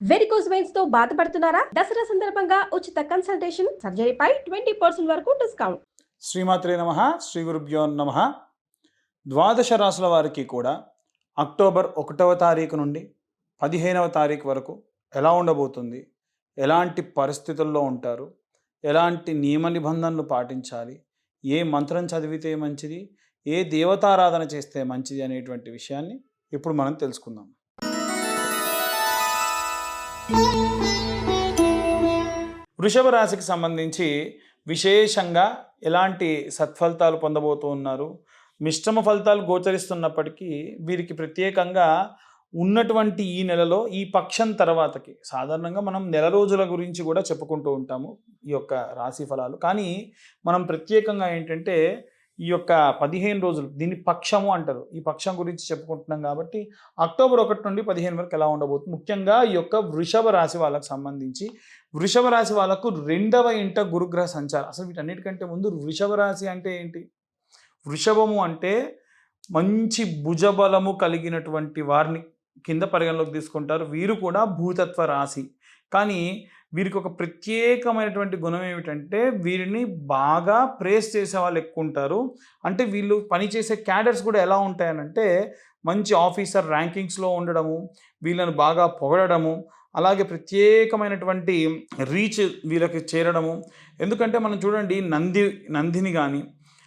Varicose వెయిన్స్తో బాధపడుతున్నారా? దసరా సందర్భంగా ఉచిత కన్సల్టేషన్ సర్జరీపై ట్వంటీ పర్సెంట్ వరకు డిస్కౌంట్ శ్రీమాత్రే నమ శ్రీ గురుభ్యో నమ. ద్వాదశ రాసుల వారికి కూడా అక్టోబర్ ఒకటవ తారీఖు నుండి పదిహేనవ తారీఖు వరకు ఎలా ఉండబోతుంది? ఎలాంటి పరిస్థితుల్లో ఉంటారు? ఎలాంటి నియమ నిబంధనలు పాటించాలి? ఏ మంత్రం చదివితే మంచిది? ఏ దేవతారాధన చేస్తే మంచిది అనేటువంటి విషయాన్ని ఇప్పుడు మనం తెలుసుకుందాం. వృషభ రాశికి సంబంధించి విశేషంగా ఎలాంటి సత్ఫలితాలు పొందబోతూ ఉన్నారు? మిశ్రమ ఫలితాలు గోచరిస్తున్నప్పటికీ వీరికి ప్రత్యేకంగా ఉన్నటువంటి ఈ నెలలో ఈ పక్షం తర్వాతకి సాధారణంగా మనం నెల రోజుల గురించి కూడా చెప్పుకుంటూ ఉంటాము ఈ యొక్క రాశి ఫలాలు. కానీ మనం ప్రత్యేకంగా ఏంటంటే ఈ యొక్క పదిహేను రోజులు దీన్ని పక్షము అంటారు. ఈ పక్షం గురించి చెప్పుకుంటున్నాం కాబట్టి అక్టోబర్ ఒకటి నుండి పదిహేను వరకు ఎలా ఉండబోతుంది? ముఖ్యంగా ఈ యొక్క వృషభ రాశి వాళ్ళకు సంబంధించి వృషభ రాశి వాళ్ళకు రెండవ ఇంట గురుగ్రహ సంచారం. అసలు వీటన్నిటికంటే ముందు వృషభ రాశి అంటే ఏంటి? వృషభము అంటే మంచి భుజబలము కలిగినటువంటి వారిని కింద పరిగణలోకి తీసుకుంటారు. వీరు కూడా భూతత్వ రాశి. కానీ వీరికి ఒక ప్రత్యేకమైనటువంటి గుణం ఏమిటంటే వీరిని బాగా ప్రేస్ చేసే వాళ్ళు ఎక్కువ ఉంటారు. అంటే వీళ్ళు పనిచేసే క్యాడర్స్ కూడా ఎలా ఉంటాయనంటే మంచి ఆఫీసర్ ర్యాంకింగ్స్లో ఉండడము వీళ్ళని బాగా పొగడము అలాగే ప్రత్యేకమైనటువంటి రీచ్ వీళ్ళకి చేరడము. ఎందుకంటే మనం చూడండి నంది నందిని కానీ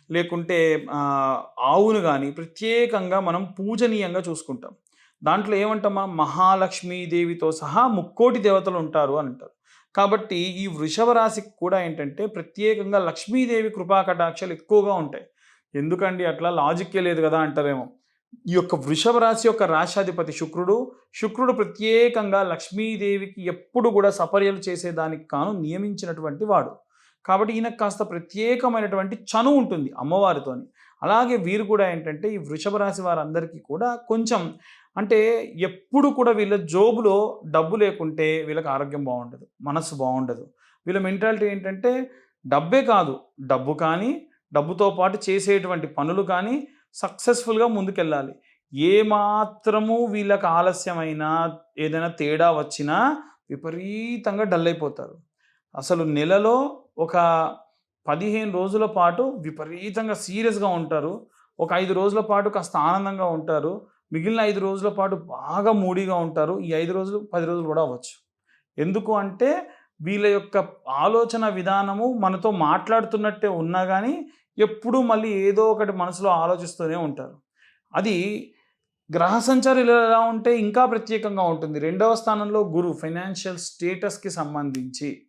లేకుంటే ఆవును కానీ ప్రత్యేకంగా మనం పూజనీయంగా చూసుకుంటాం. దాంట్లో ఏమంటామా? మహాలక్ష్మీదేవితో సహా ముక్కోటి దేవతలు ఉంటారు అని అంటారు. కాబట్టి ఈ వృషభ రాశికి కూడా ఏంటంటే ప్రత్యేకంగా లక్ష్మీదేవి కృపా కటాక్షలు ఎక్కువగా ఉంటాయి. ఎందుకండి? అట్లా లాజిక్కే లేదు కదా అంటారేమో. ఈ యొక్క వృషభ రాశి యొక్క రాశాధిపతి శుక్రుడు శుక్రుడు ప్రత్యేకంగా లక్ష్మీదేవికి ఎప్పుడు కూడా సపర్యలు చేసేదానికి కాను నియమించినటువంటి వాడు. కాబట్టి ఈయనకు కాస్త ప్రత్యేకమైనటువంటి చనువు ఉంటుంది అమ్మవారితోని. అలాగే వీరు కూడా ఏంటంటే ఈ వృషభ రాశి వారందరికీ కూడా కొంచెం అంటే ఎప్పుడు కూడా వీళ్ళ జోబులో డబ్బు లేకుంటే వీళ్ళకి ఆరోగ్యం బాగుండదు మనసు బాగుండదు. వీళ్ళ మెంటాలిటీ ఏంటంటే డబ్బే కాదు డబ్బు కానీ డబ్బుతో పాటు చేసేటువంటి పనులు కానీ సక్సెస్ఫుల్గా ముందుకెళ్ళాలి. ఏ మాత్రము వీళ్ళకి ఆలస్యమైనా ఏదైనా తేడా వచ్చినా విపరీతంగా డల్ అయిపోతారు. అసలు నెలలో ఒక పదిహేను రోజుల పాటు విపరీతంగా సీరియస్గా ఉంటారు. ఒక ఐదు రోజుల పాటు కాస్త ఆనందంగా ఉంటారు. మిగిలిన ఐదు రోజుల పాటు బాగా మూడీగా ఉంటారు. ఈ ఐదు రోజులు పది రోజులు కూడా అవ్వచ్చు. ఎందుకు అంటే వీళ్ళ యొక్క ఆలోచన విధానము మనతో మాట్లాడుతున్నట్టే ఉన్నా కానీ ఎప్పుడూ మళ్ళీ ఏదో ఒకటి మనసులో ఆలోచిస్తూనే ఉంటారు. అది గ్రహ సంచారాలు ఎలా ఉంటే ఇంకా ప్రత్యేకంగా ఉంటుంది. రెండవ స్థానంలో గురు ఫైనాన్షియల్ స్టేటస్కి సంబంధించి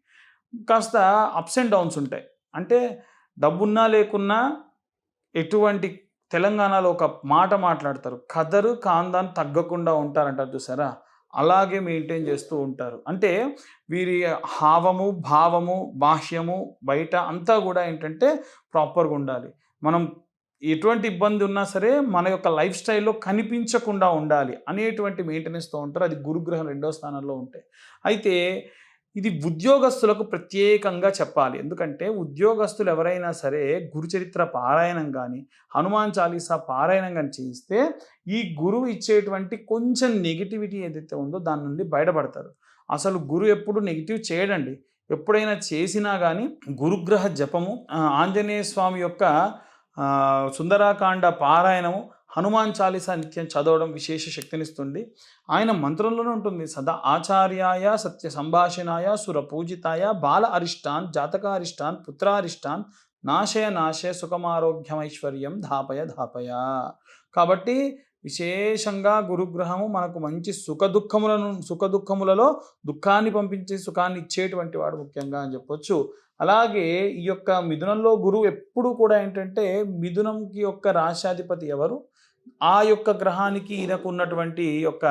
కాస్త అప్స్ అండ్ డౌన్స్ ఉంటాయి. అంటే డబ్బున్నా లేకున్నా ఎటువంటి తెలంగాణలో ఒక మాట మాట్లాడతారు. కదరు కాందాన్ని తగ్గకుండా ఉంటారంటారు చూసారా? అలాగే మెయింటైన్ చేస్తూ ఉంటారు. అంటే వీరి హావము భావము బాహ్యము బయట అంతా కూడా ఏంటంటే ప్రాపర్గా ఉండాలి. మనం ఎటువంటి ఇబ్బంది ఉన్నా సరే మన యొక్క లైఫ్ స్టైల్లో కనిపించకుండా ఉండాలి అనేటువంటి మెయింటెనెన్స్తో ఉంటారు. అది గురుగ్రహం రెండో స్థానంలో ఉంటాయి. అయితే ఇది ఉద్యోగస్తులకు ప్రత్యేకంగా చెప్పాలి. ఎందుకంటే ఉద్యోగస్తులు ఎవరైనా సరే గురుచరిత్ర పారాయణం కానీ హనుమాన్ చాలీసా పారాయణం కానీ చేయిస్తే ఈ గురువు ఇచ్చేటువంటి కొంచెం నెగిటివిటీ ఏదైతే ఉందో దాని నుండి బయటపడతారు. అసలు గురువు ఎప్పుడు నెగిటివ్ చేయడండి. ఎప్పుడైనా చేసినా కానీ గురుగ్రహ జపము ఆంజనేయ స్వామి యొక్క సుందరాకాండ పారాయణము హనుమాన్ చాలీసా నిత్యం చదవడం విశేష శక్తినిస్తుంది. ఆయన మంత్రంలోనే ఉంటుంది. సదా ఆచార్యాయ సత్య సంభాషణాయ సుర పూజితాయ బాల అరిష్టాన్ జాతకారిష్టాన్ పుత్రారిష్టాన్ నాశయ నాశయ సుఖమారోగ్యమైశ్వర్యం ధాపయ ధాపయ. కాబట్టి విశేషంగా గురుగ్రహము మనకు మంచి సుఖ దుఃఖములను సుఖ దుఃఖములలో దుఃఖాన్ని పంపించి సుఖాన్ని ఇచ్చేటువంటి వాడు ముఖ్యంగా అని చెప్పొచ్చు. అలాగే ఈ యొక్క మిథునంలో గురువు ఎప్పుడు కూడా ఏంటంటే మిథునంకి యొక్క రాశాధిపతి ఎవరు? ఆ యొక్క గ్రహానికి ఈయనకు ఉన్నటువంటి యొక్క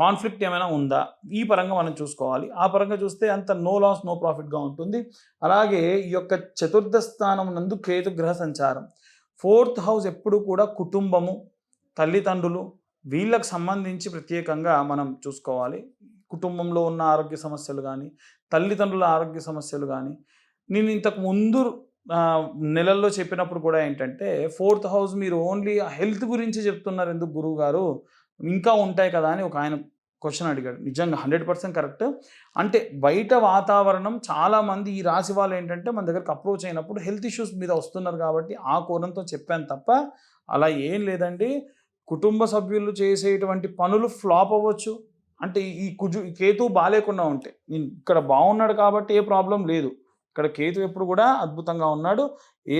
కాన్ఫ్లిక్ట్ ఏమైనా ఉందా? ఈ పరంగా మనం చూసుకోవాలి. ఆ పరంగా చూస్తే అంత నో లాస్ నో ప్రాఫిట్గా ఉంటుంది. అలాగే ఈ యొక్క చతుర్థ స్థానం నందు కేతు గ్రహ సంచారం. ఫోర్త్ హౌస్ ఎప్పుడు కూడా కుటుంబము తల్లిదండ్రులు వీళ్ళకు సంబంధించి ప్రత్యేకంగా మనం చూసుకోవాలి. కుటుంబంలో ఉన్న ఆరోగ్య సమస్యలు కానీ తల్లిదండ్రుల ఆరోగ్య సమస్యలు కానీ నేను ఇంతకు ముందు నెలల్లో చెప్పినప్పుడు కూడా ఏంటంటే ఫోర్త్ హౌస్ మీరు ఓన్లీ హెల్త్ గురించి చెప్తున్నారు ఎందుకు గురువు గారు? ఇంకా ఉంటాయి కదా అని ఒక ఆయన క్వశ్చన్ అడిగాడు. నిజంగా హండ్రెడ్ పర్సెంట్ కరెక్ట్. అంటే బయట వాతావరణం చాలామంది ఈ రాశి వాళ్ళు ఏంటంటే మన దగ్గరకు అప్రోచ్ అయినప్పుడు హెల్త్ ఇష్యూస్ మీద వస్తున్నారు కాబట్టి ఆ కోణంతో చెప్పాను తప్ప అలా ఏం లేదండి. కుటుంబ సభ్యులు చేసేటువంటి పనులు ఫ్లాప్ అవ్వచ్చు. అంటే ఈ కుజు కేతు బాగాలేకుండా ఉంటే నేను ఇక్కడ బాగున్నాడు కాబట్టి ఏ ప్రాబ్లం లేదు. ఇక్కడ కేతు ఎప్పుడు కూడా అద్భుతంగా ఉన్నాడు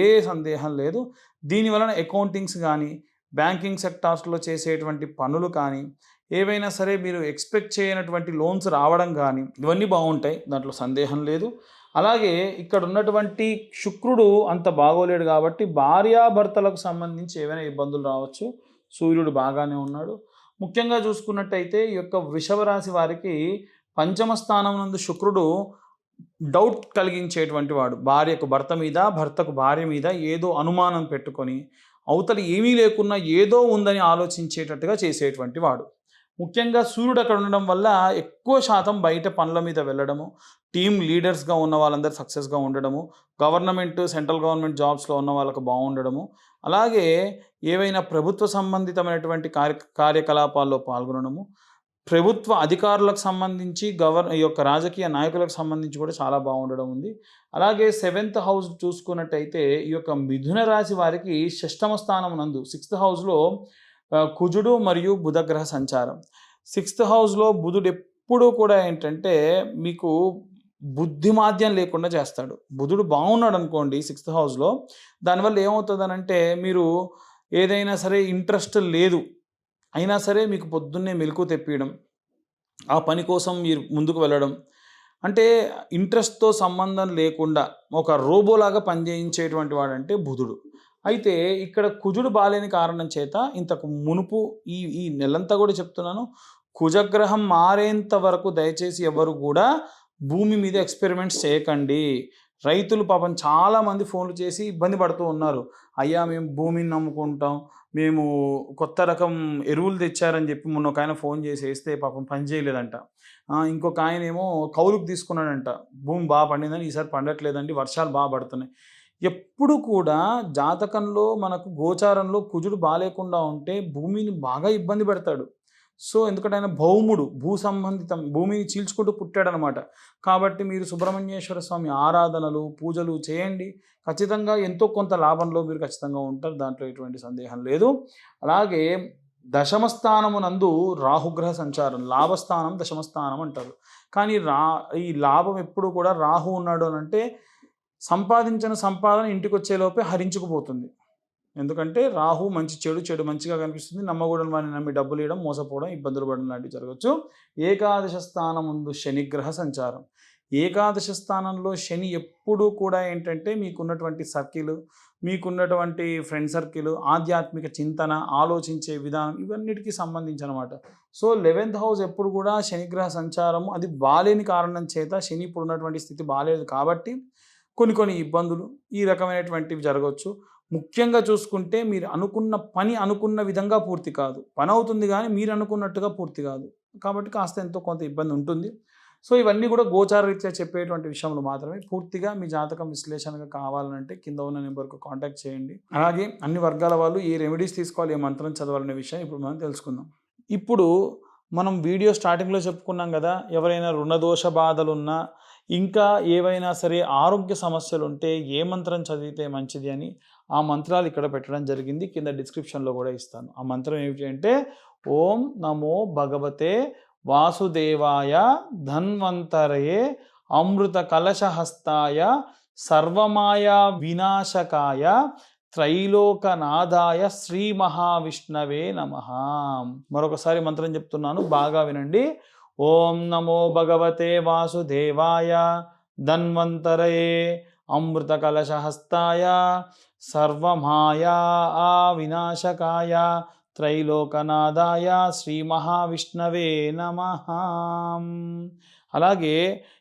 ఏ సందేహం లేదు. దీని వలన అకౌంటింగ్స్ కానీ బ్యాంకింగ్ సెక్టార్స్లో చేసేటువంటి పనులు కానీ ఏవైనా సరే మీరు ఎక్స్పెక్ట్ చేయనటువంటి లోన్స్ రావడం కానీ ఇవన్నీ బాగుంటాయి దాంట్లో సందేహం లేదు. అలాగే ఇక్కడ ఉన్నటువంటి శుక్రుడు అంత బాగోలేడు కాబట్టి భార్యాభర్తలకు సంబంధించి ఏవైనా ఇబ్బందులు రావచ్చు. సూర్యుడు బాగానే ఉన్నాడు. ముఖ్యంగా చూసుకున్నట్టయితే ఈ యొక్క వృషభరాశి వారికి పంచమ స్థానం నందు శుక్రుడు డౌట్ కలిగించేటువంటి వాడు. భార్యకు భర్త మీద భర్తకు భార్య మీద ఏదో అనుమానం పెట్టుకొని అవతల ఏమీ లేకున్నా ఏదో ఉందని ఆలోచించేటట్టుగా చేసేటువంటి వాడు. ముఖ్యంగా సూర్యుడు అక్కడ ఉండడం వల్ల ఎక్కువ శాతం బయట పనుల మీద వెళ్ళడము టీమ్ లీడర్స్గా ఉన్న వాళ్ళందరూ సక్సెస్గా ఉండడము గవర్నమెంట్ సెంట్రల్ గవర్నమెంట్ జాబ్స్లో ఉన్న వాళ్ళకు బాగుండడము అలాగే ఏవైనా ప్రభుత్వ సంబంధితమైనటువంటి కార్య కార్యకలాపాల్లో పాల్గొనడము ప్రభుత్వ అధికారులకు సంబంధించి గవర్ ఈ యొక్క రాజకీయ నాయకులకు సంబంధించి కూడా చాలా బాగుండడం ఉంది. అలాగే సెవెంత్ హౌస్ చూసుకున్నట్టయితే ఈ యొక్క మిథున రాశి వారికి షష్టమ స్థానం నందు సిక్స్త్ హౌస్లో కుజుడు మరియు బుధగ్రహ సంచారం. సిక్స్త్ హౌస్లో బుధుడు ఎప్పుడూ కూడా ఏంటంటే మీకు బుద్ధిమాద్యం లేకుండా చేస్తాడు. బుధుడు బాగున్నాడు అనుకోండి సిక్స్త్ హౌస్లో. దానివల్ల ఏమవుతుందనంటే మీరు ఏదైనా సరే ఇంట్రెస్ట్ లేదు. అయినా సరే మీకు పొద్దున్నే మెలకు తెప్పియడం ఆ పని కోసం మీరు ముందుకు వెళ్ళడం. అంటే ఇంట్రెస్ట్తో సంబంధం లేకుండా ఒక రోబోలాగా పనిచేయించేటువంటి వాడంటే బుధుడు. అయితే ఇక్కడ కుజుడు బాలేని కారణం చేత ఇంతకు మునుపు ఈ ఈ నెలంతా కూడా చెప్తున్నాను కుజగ్రహం మారేంత వరకు దయచేసి ఎవరు కూడా భూమి మీద ఎక్స్పెరిమెంట్స్ చేయకండి. రైతులు పాపం చాలామంది ఫోన్లు చేసి ఇబ్బంది పడుతూ ఉన్నారు. అయ్యా మేము భూమిని నమ్ముకుంటాం మేము కొత్త రకం ఎరువులు తెచ్చారని చెప్పి మొన్న ఒక ఆయన ఫోన్ చేసి వేస్తే పాపం పని చేయలేదంట. ఇంకొక ఆయన ఏమో కౌలుకు తీసుకున్నాడంట. భూమి బాగా పండిందని ఈసారి పండట్లేదండి వర్షాలు బాగా పడుతున్నాయి. ఎప్పుడు కూడా జాతకంలో మనకు గోచారంలో కుజుడు బాగాలేకుండా ఉంటే భూమిని బాగా ఇబ్బంది పెడతాడు. సో ఎందుకంటే ఆయన భౌముడు భూ సంబంధితం భూమిని చీల్చుకుంటూ పుట్టాడనమాట. కాబట్టి మీరు సుబ్రహ్మణ్యేశ్వర స్వామి ఆరాధనలు పూజలు చేయండి. ఖచ్చితంగా ఎంతో కొంత లాభంలో మీరు ఖచ్చితంగా ఉంటారు. దాంట్లో ఎటువంటి సందేహం లేదు. అలాగే దశమస్థానమునందు రాహుగ్రహ సంచారం లాభస్థానం దశమస్థానం అంటారు. కానీ రా ఈ లాభం ఎప్పుడు కూడా రాహు ఉన్నాడు అని అంటే సంపాదించిన సంపాదన ఇంటికి వచ్చేలోపే హరించుకుపోతుంది. ఎందుకంటే రాహు మంచి చెడు చెడు మంచిగా కనిపిస్తుంది. నమ్మకూడని వారిని నమ్మి డబ్బులు ఇవ్వడం మోసపోవడం ఇబ్బందులు పడడం లాంటివి జరగవచ్చు ఏకాదశ స్థానం ముందు శనిగ్రహ సంచారం. ఏకాదశ స్థానంలో శని ఎప్పుడూ కూడా ఏంటంటే మీకున్నటువంటి సర్కిల్ మీకున్నటువంటి ఫ్రెండ్ సర్కిల్ ఆధ్యాత్మిక చింతన ఆలోచించే విధానం ఇవన్నిటికీ సంబంధించి అనమాట సో లెవెన్త్ హౌస్ ఎప్పుడు కూడా శనిగ్రహ సంచారం అది బాలేని కారణం చేత శని ఇప్పుడు ఉన్నటువంటి స్థితి బాలేదు కాబట్టి కొన్ని కొన్ని ఇబ్బందులు ఈ రకమైనటువంటివి జరగవచ్చు. ముఖ్యంగా చూసుకుంటే మీరు అనుకున్న పని అనుకున్న విధంగా పూర్తి కాదు. పని అవుతుంది కానీ మీరు అనుకున్నట్టుగా పూర్తి కాదు. కాబట్టి కాస్త ఎంతో కొంత ఇబ్బంది ఉంటుంది. సో ఇవన్నీ కూడా గోచార రీత్యా చెప్పేటువంటి విషయంలో మాత్రమే. పూర్తిగా మీ జాతకం విశ్లేషణగా కావాలంటే కింద ఉన్న నెంబర్కు కాంటాక్ట్ చేయండి. అలాగే అన్ని వర్గాల వాళ్ళు ఏ రెమెడీస్ తీసుకోవాలి ఏ మంత్రం చదవాలనే విషయం ఇప్పుడు మనం తెలుసుకుందాం. ఇప్పుడు మనం వీడియో స్టార్టింగ్లో చెప్పుకున్నాం కదా ఎవరైనా రుణదోష బాధలు ఉన్నా ఇంకా ఏవైనా సరే ఆరోగ్య సమస్యలు ఉంటే ఏ మంత్రం చదివితే మంచిది అని ఆ మంత్రాలు ఇక్కడ పెట్టడం జరిగింది. కింద డిస్క్రిప్షన్లో కూడా ఇస్తాను. ఆ మంత్రం ఏమిటి అంటే ఓం నమో భగవతే వాసుదేవాయ ధన్వంతరయే అమృత కలశహస్తాయ సర్వమాయా వినాశకాయ త్రైలోకనాథాయ శ్రీ మహావిష్ణవే నమ. మరొకసారి మంత్రం చెప్తున్నాను. బాగా వినండి. ఓం నమో భగవతే వాసుదేవాయ. ధన్వంతరయే. అమృతకలశహస్తాయ. సర్వమాయా సర్వమాయా వినాశకాయ త్రైలోకనాథాయ. శ్రీ మహావిష్ణవే నమ. అలాగే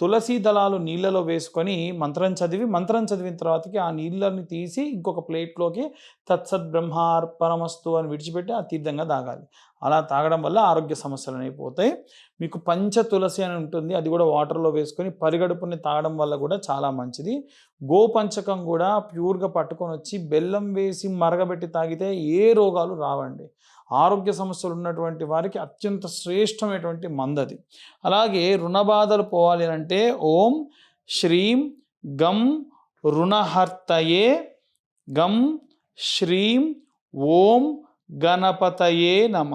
తులసి దళాలు నీళ్ళలో వేసుకొని మంత్రం చదివి మంత్రం చదివిన తర్వాతకి ఆ నీళ్ళని తీసి ఇంకొక ప్లేట్లోకి తత్సత్ బ్రహ్మార్పణమస్తు అని విడిచిపెట్టి ఆ తీర్థంగా తాగాలి. అలా తాగడం వల్ల ఆరోగ్య సమస్యలు అనేవి మీకు పంచ తులసి అని ఉంటుంది. అది కూడా వాటర్లో వేసుకొని పరిగడుపుని తాగడం వల్ల కూడా చాలా మంచిది. గోపంచకం కూడా ప్యూర్గా పట్టుకొని వచ్చి బెల్లం వేసి మరగబెట్టి తాగితే ఏ రోగాలు రావండి. ఆరోగ్య సమస్యలు ఉన్నటువంటి వారికి అత్యంత శ్రేష్టమైనటువంటి మందది. అలాగే రుణబాధలు పోవాలి అంటే ఓం శ్రీం గం రుణహర్తయే గం శ్రీం ఓం గణపతయే నమ.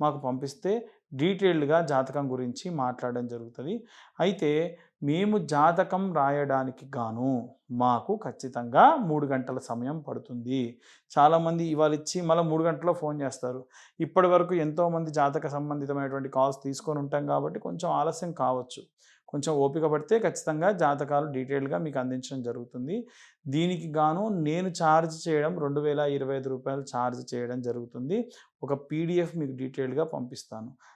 మాకు పంపిస్తే డీటెయిల్డ్గా జాతకం గురించి మాట్లాడడం జరుగుతుంది. అయితే మేము జాతకం రాయడానికి గాను మాకు ఖచ్చితంగా మూడు గంటల సమయం పడుతుంది. చాలామంది ఇవాళ ఇచ్చి మళ్ళీ మూడు గంటల్లో ఫోన్ చేస్తారు. ఇప్పటి వరకు ఎంతోమంది జాతక సంబంధితమైనటువంటి కాల్స్ తీసుకొని ఉంటాం కాబట్టి కొంచెం ఆలస్యం కావచ్చు. కొంచెం ఓపిక పడితే ఖచ్చితంగా జాతకాలు డీటెయిల్గా మీకు అందించడం జరుగుతుంది. దీనికి గాను నేను ఛార్జ్ చేయడం రెండు వేల ఇరవై ఐదు రూపాయలు ఛార్జ్ చేయడం జరుగుతుంది. ఒక పీడిఎఫ్ మీకు డీటెయిల్గా పంపిస్తాను.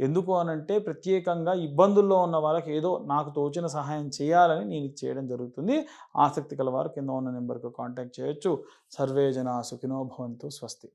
ఎందుకు అనంటే ప్రత్యేకంగా ఇబ్బందుల్లో ఉన్న వాళ్ళకి ఏదో నాకు తోచిన సహాయం చేయాలని నేను ఇది చేయడం జరుగుతుంది. ఆసక్తి కల వారు కింద ఉన్న నెంబర్కు కాంటాక్ట్ చేయొచ్చు. సర్వే జన సుఖినోభవంతో స్వస్తి.